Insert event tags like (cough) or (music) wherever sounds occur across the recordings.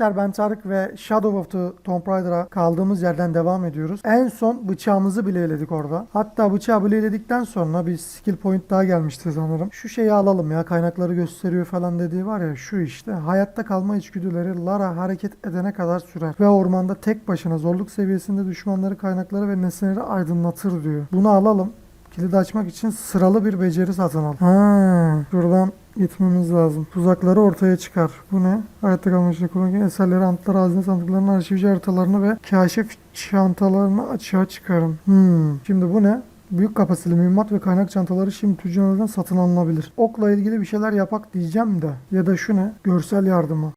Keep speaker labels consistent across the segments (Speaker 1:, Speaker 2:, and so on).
Speaker 1: Arkadaşlar ben Tarık ve Shadow of the Tomb Raider'a kaldığımız yerden devam ediyoruz. En son bıçağımızı bileyledik orada. Hatta bıçağı bileyledikten sonra bir skill point daha gelmişti sanırım. Şu şeyi alalım ya kaynakları gösteriyor falan dediği var ya şu işte. Hayatta kalma içgüdüleri Lara hareket edene kadar sürer. Ve ormanda tek başına zorluk seviyesinde düşmanları kaynakları ve nesneleri aydınlatır diyor. Bunu alalım. Kilidi açmak için sıralı bir beceri satın al. Ha, şuradan gitmemiz lazım. Tuzakları ortaya çıkar. Bu ne? Hayatta kalmak için kullanılan eserleri, antlar, hazine sandıklarını, arşivci haritalarını ve kaşif çantalarını açığa çıkarın. Hmm. Şimdi bu ne? Büyük kapasiteli mühimmat ve kaynak çantaları şimdi tüccarlardan satın alınabilir. Okla ilgili bir şeyler yapak diyeceğim de. Ya da şu ne? Görsel yardımı.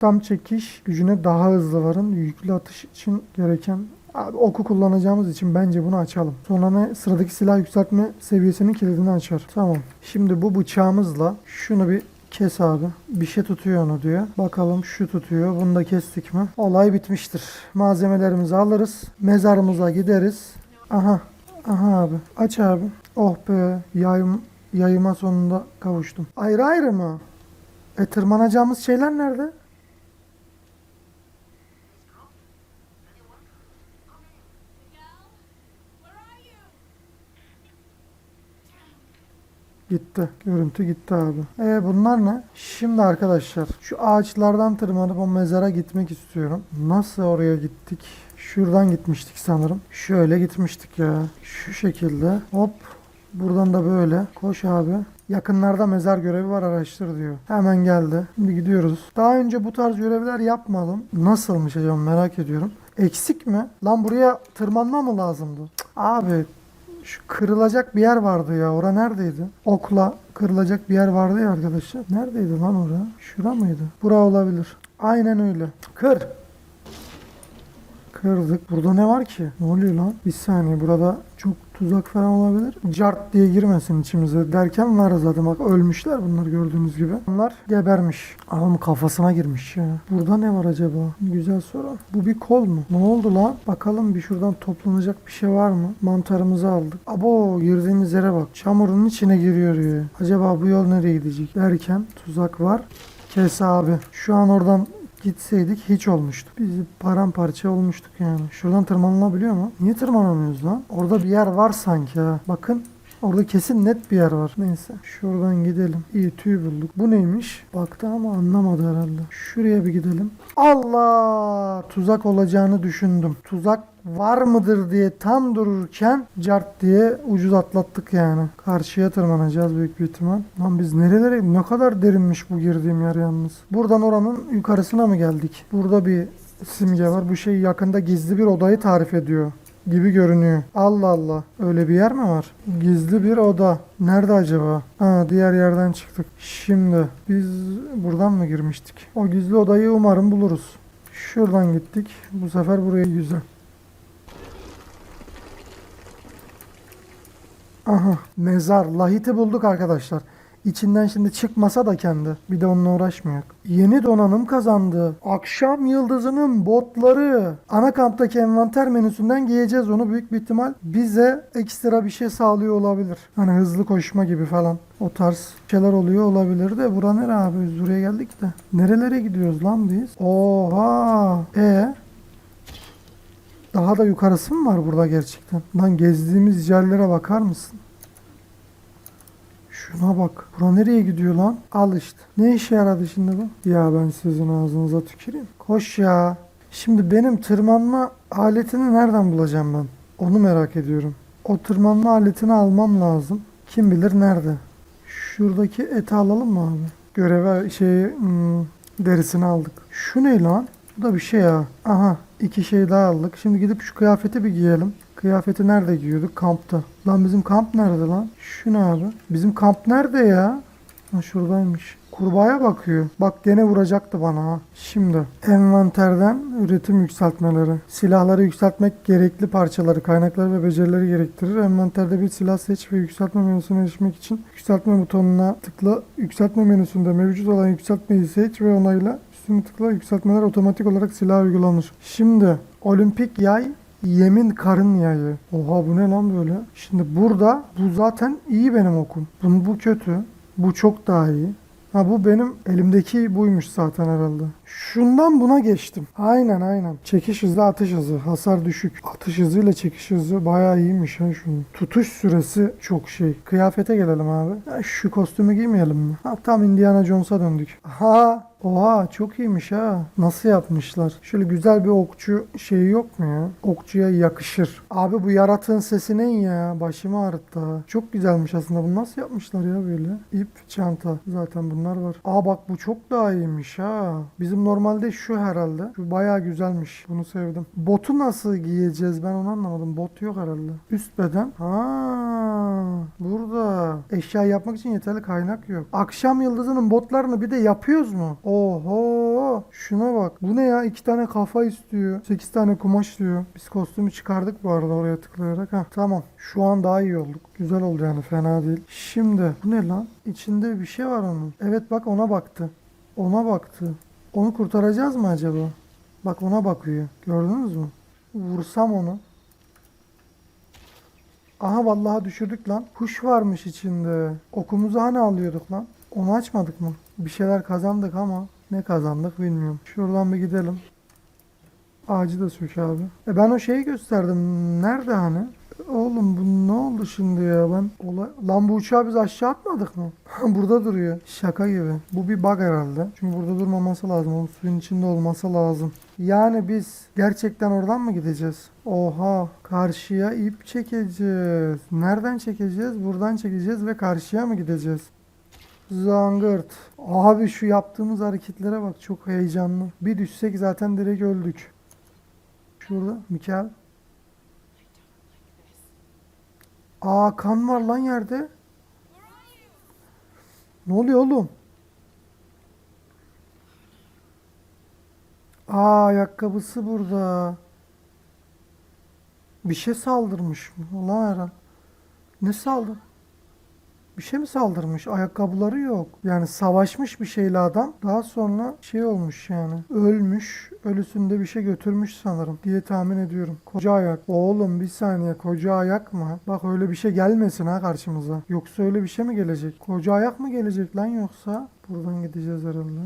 Speaker 1: Tam çekiş gücüne daha hızlı varın. Yüklü atış için gereken Abi oku kullanacağımız için bence bunu açalım. Sonra ne? Sıradaki silah yükseltme seviyesinin kilidini açar. Tamam. Şimdi bu bıçağımızla şunu bir kes abi. Bir şey tutuyor onu diyor. Bakalım şu tutuyor. Bunu da kestik mi? Olay bitmiştir. Malzemelerimizi alırız. Mezarımıza gideriz. Aha. Aha abi. Aç abi. Oh be. Yayım, yayıma sonunda kavuştum. Ayrı ayrı mı? E tırmanacağımız şeyler nerede? Gitti. Görüntü gitti abi. E bunlar ne? Şimdi arkadaşlar şu ağaçlardan tırmanıp o mezara gitmek istiyorum. Nasıl oraya gittik? Şuradan gitmiştik sanırım. Şöyle gitmiştik ya. Şu şekilde. Hop. Buradan da böyle. Koş abi. Yakınlarda mezar görevi var araştır diyor. Hemen geldi. Şimdi gidiyoruz. Daha önce bu tarz görevler yapmadım. Nasılmış acaba merak ediyorum. Eksik mi? Lan buraya tırmanma mı lazımdı? Cık, abi şu kırılacak bir yer vardı ya. Ora neredeydi? Okla kırılacak bir yer vardı ya arkadaşlar. Neredeydi lan ora? Şura mıydı? Bura olabilir. Aynen öyle. Kır. Kırdık. Burada ne var ki? Ne oluyor lan? Bir saniye. Burada çok tuzak falan olabilir. Cart diye girmesin içimize derken var zaten. Bak ölmüşler bunlar gördüğünüz gibi. Bunlar gebermiş. Adam kafasına girmiş ya. Burada ne var acaba? Güzel soru. Bu bir kol mu? Ne oldu lan? Bakalım bir şuradan toplanacak bir şey var mı? Mantarımızı aldık. Abo girdiğimiz yere bak. Çamurun içine giriyor ya. Acaba bu yol nereye gidecek? Derken tuzak var. Kes abi. Şu an oradan gitseydik hiç olmuştu. Biz paramparça olmuştuk yani. Şuradan tırmanılabiliyor mu? Niye tırmanamıyoruz lan? Orada bir yer var sanki ha. Bakın. Orada kesin net bir yer var. Neyse. Şuradan gidelim. İyi tüy bulduk. Bu neymiş? Baktı ama anlamadı herhalde. Şuraya bir gidelim. Allah! Tuzak olacağını düşündüm. Tuzak var mıdır diye tam dururken cart diye ucuz atlattık yani. Karşıya tırmanacağız büyük bir ihtimal. Lan biz nerelere ne kadar derinmiş bu girdiğim yer yalnız. Buradan oranın yukarısına mı geldik? Burada bir simge var. Bu şey yakında gizli bir odayı tarif ediyor gibi görünüyor. Allah Allah. Öyle bir yer mi var? Gizli bir oda. Nerede acaba? Ha diğer yerden çıktık. Şimdi biz buradan mı girmiştik? O gizli odayı umarım buluruz. Şuradan gittik. Bu sefer buraya güzel. Aha mezar. Lahit'i bulduk arkadaşlar. İçinden şimdi çıkmasa da kendi. Bir de onunla uğraşmıyor. Yeni donanım kazandı. Akşam yıldızının botları. Ana kamptaki envanter menüsünden giyeceğiz onu büyük bir ihtimal. Bize ekstra bir şey sağlıyor olabilir. Hani hızlı koşma gibi falan. O tarz şeyler oluyor olabilir de. Bura nere abi? Biz buraya geldik de. Nerelere gidiyoruz lan biz? Oha. E daha da yukarısı mı var burada gerçekten? Lan gezdiğimiz yerlere bakar mısın? Şuna bak. Bura nereye gidiyor lan? Al işte. Ne işe yaradı şimdi bu? Ya ben sizin ağzınıza tüküreyim. Koş ya. Şimdi benim tırmanma aletini nereden bulacağım ben? Onu merak ediyorum. O tırmanma aletini almam lazım. Kim bilir nerede? Şuradaki eti alalım mı abi? Göreve şeyi hmm, derisini aldık. Şu ne lan? Bu da bir şey ya. Aha iki şey daha aldık. Şimdi gidip şu kıyafeti bir giyelim. Kıyafeti nerede giyiyorduk? Kampta. Lan bizim kamp nerede lan? Şu ne abi? Bizim kamp nerede ya? Ha şuradaymış. Kurbağaya bakıyor. Bak gene vuracaktı bana ha. Şimdi envanterden üretim yükseltmeleri. Silahları yükseltmek gerekli parçaları, kaynakları ve becerileri gerektirir. Envanterde bir silah seç ve yükseltme menüsüne erişmek için yükseltme butonuna tıkla. Yükseltme menüsünde mevcut olan yükseltmeyi seç ve onayla. Üstüne tıkla yükseltmeler otomatik olarak silaha uygulanır. Şimdi olimpik yay Yemin karın yayı. Oha bu ne lan böyle? Şimdi burada bu zaten iyi benim okum. Bunun bu kötü. Bu çok daha iyi. Ha bu benim elimdeki buymuş zaten herhalde. Şundan buna geçtim. Aynen aynen. Çekiş hızı atış hızı. Hasar düşük. Atış hızıyla çekiş hızı bayağı iyiymiş ha şunun. Tutuş süresi çok şey. Kıyafete gelelim abi. Ha, şu kostümü giymeyelim mi? Ha, tam Indiana Jones'a döndük. Ha Oha çok iyiymiş ha. Nasıl yapmışlar? Şöyle güzel bir okçu şeyi yok mu ya? Okçuya yakışır. Abi bu yaratığın sesi ne ya? Başımı ağrıttı ha. Çok güzelmiş aslında. Bunu nasıl yapmışlar ya böyle? İp, çanta. Zaten bunlar var. Aa bak bu çok daha iyiymiş ha. Bizim normalde şu herhalde. Şu bayağı güzelmiş. Bunu sevdim. Botu nasıl giyeceğiz ben onu anlamadım. Bot yok herhalde. Üst beden. Ha burada. Eşya yapmak için yeterli kaynak yok. Akşam yıldızının botlarını bir de yapıyoruz mu? Oho. Şuna bak. Bu ne ya? İki tane kafa istiyor. Sekiz tane kumaş diyor. Biz kostümü çıkardık bu arada oraya tıklayarak. Ha tamam. Şu an daha iyi olduk. Güzel oldu yani fena değil. Şimdi bu ne lan? İçinde bir şey var onun. Evet bak ona baktı. Ona baktı. Onu kurtaracağız mı acaba? Bak ona bakıyor. Gördünüz mü? Vursam onu. Aha vallahi düşürdük lan. Kuş varmış içinde. Okumuzu hani alıyorduk lan? Onu açmadık mı? Bir şeyler kazandık ama ne kazandık bilmiyorum. Şuradan bir gidelim. Ağacı da sök abi. E ben o şeyi gösterdim. Nerede hani? Oğlum bu ne oldu şimdi ya ben? Ola... Lan bu uçağı biz aşağı atmadık mı? (laughs) burada duruyor. Şaka gibi. Bu bir bug herhalde. Çünkü burada durmaması lazım. Onun suyun içinde olması lazım. Yani biz gerçekten oradan mı gideceğiz? Oha karşıya ip çekeceğiz. Nereden çekeceğiz? Buradan çekeceğiz ve karşıya mı gideceğiz? Zangırt. Abi şu yaptığımız hareketlere bak çok heyecanlı. Bir düşsek zaten direkt öldük. Şurada Mikael. Aa kan var lan yerde. Ne oluyor oğlum? Aa ayakkabısı burada. Bir şey saldırmış mı? Ulan herhal. Ne saldır? Bir şey mi saldırmış? Ayakkabıları yok. Yani savaşmış bir şeyle adam. Daha sonra şey olmuş yani. Ölmüş. Ölüsünde bir şey götürmüş sanırım diye tahmin ediyorum. Koca ayak. Oğlum bir saniye koca ayak mı? Bak öyle bir şey gelmesin ha karşımıza. Yoksa öyle bir şey mi gelecek? Koca ayak mı gelecek lan yoksa? Buradan gideceğiz herhalde.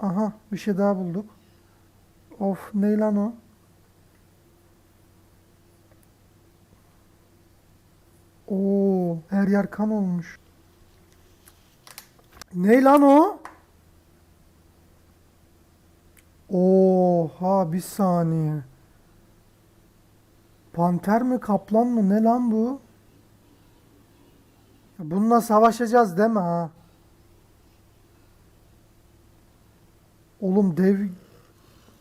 Speaker 1: Aha bir şey daha bulduk. Of ne lan o? Oo, her yer kan olmuş. Ne lan o? Oha bir saniye. Panter mi kaplan mı ne lan bu? Bununla savaşacağız deme ha. Oğlum dev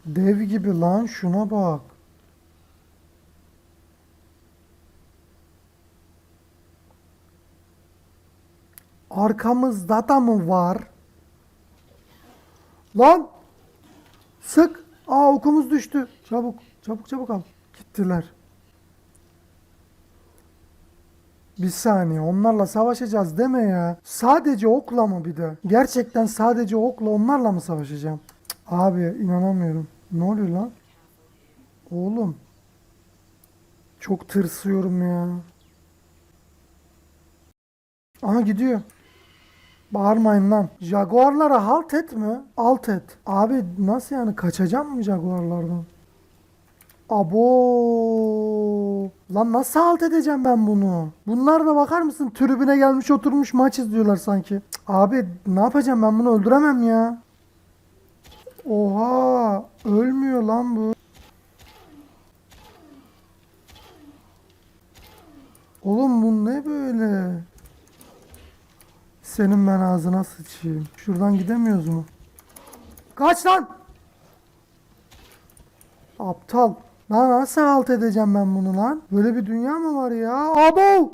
Speaker 1: dev gibi lan şuna bak. Arkamızda da mı var? Lan! Sık! Aa okumuz düştü. Çabuk, çabuk çabuk al. Gittiler. Bir saniye onlarla savaşacağız deme ya. Sadece okla mı bir de? Gerçekten sadece okla onlarla mı savaşacağım? Abi inanamıyorum. Ne oluyor lan? Oğlum. Çok tırsıyorum ya. Aha gidiyor. Bağırmayın lan. Jaguarlara halt et mi? Alt et. Abi nasıl yani kaçacağım mı jaguarlardan? Abo. Lan nasıl halt edeceğim ben bunu? Bunlar da bakar mısın? Tribüne gelmiş oturmuş maç izliyorlar sanki. Abi ne yapacağım ben bunu öldüremem ya. Oha. Ölmüyor lan bu. Oğlum bu ne böyle? Senin ben ağzına sıçayım. Şuradan gidemiyoruz mu? Kaç lan! Aptal. Lan nasıl halt edeceğim ben bunu lan? Böyle bir dünya mı var ya? Abo!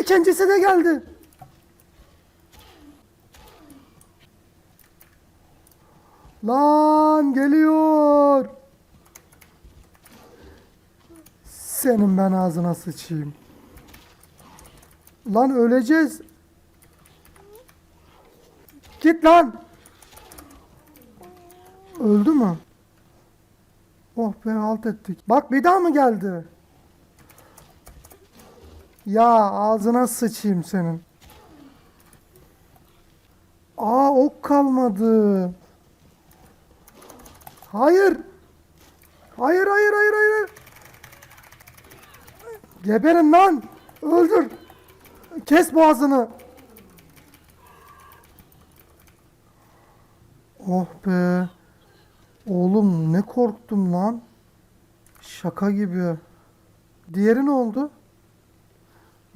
Speaker 1: İkincisi de geldi. Lan geliyor. Senin ben ağzına sıçayım. Lan öleceğiz. Git lan. Öldü mü? Oh be halt ettik. Bak bir daha mı geldi? Ya ağzına sıçayım senin. Aa ok kalmadı. Hayır. Hayır hayır hayır hayır. Geberin lan. Öldür. Kes boğazını. Oh be. Oğlum ne korktum lan. Şaka gibi. Diğeri ne oldu?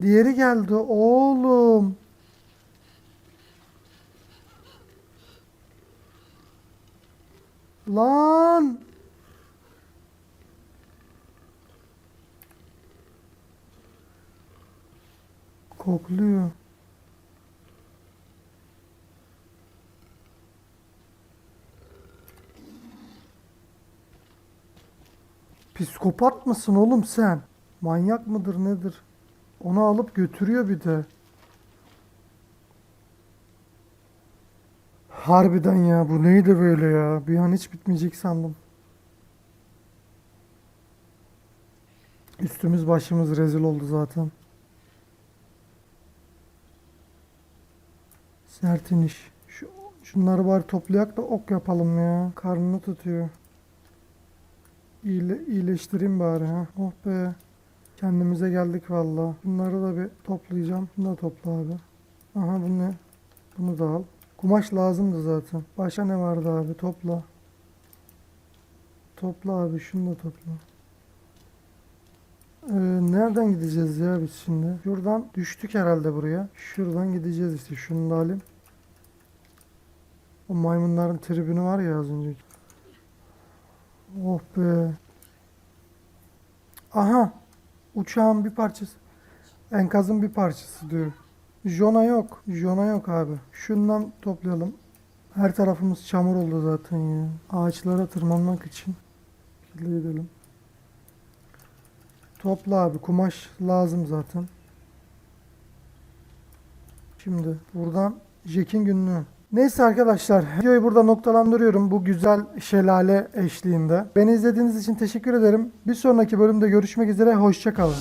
Speaker 1: Diğeri geldi oğlum. Lan. Kokluyor. Psikopat mısın oğlum sen? Manyak mıdır nedir? Onu alıp götürüyor bir de. Harbiden ya bu neydi böyle ya? Bir an hiç bitmeyecek sandım. Üstümüz başımız rezil oldu zaten. Sert iniş. Şu, şunları bari toplayak da ok yapalım ya. Karnını tutuyor. İyile, iyileştireyim bari ha. Oh be. Kendimize geldik valla. Bunları da bir toplayacağım. Bunu da topla abi. Aha bu ne? Bunu da al. Kumaş lazımdı zaten. Başka ne vardı abi? Topla. Topla abi. Şunu da topla. Ee, nereden gideceğiz ya biz şimdi? Şuradan düştük herhalde buraya. Şuradan gideceğiz işte. Şunu da alayım. O maymunların tribünü var ya az önceki. Oh be. Aha. Uçağın bir parçası. Enkazın bir parçası diyor. Jona yok. Jona yok abi. Şundan toplayalım. Her tarafımız çamur oldu zaten ya. Ağaçlara tırmanmak için. Şöyle gidelim. Topla abi. Kumaş lazım zaten. Şimdi buradan Jack'in günlüğü. Neyse arkadaşlar videoyu burada noktalandırıyorum bu güzel şelale eşliğinde. Beni izlediğiniz için teşekkür ederim. Bir sonraki bölümde görüşmek üzere. Hoşçakalın.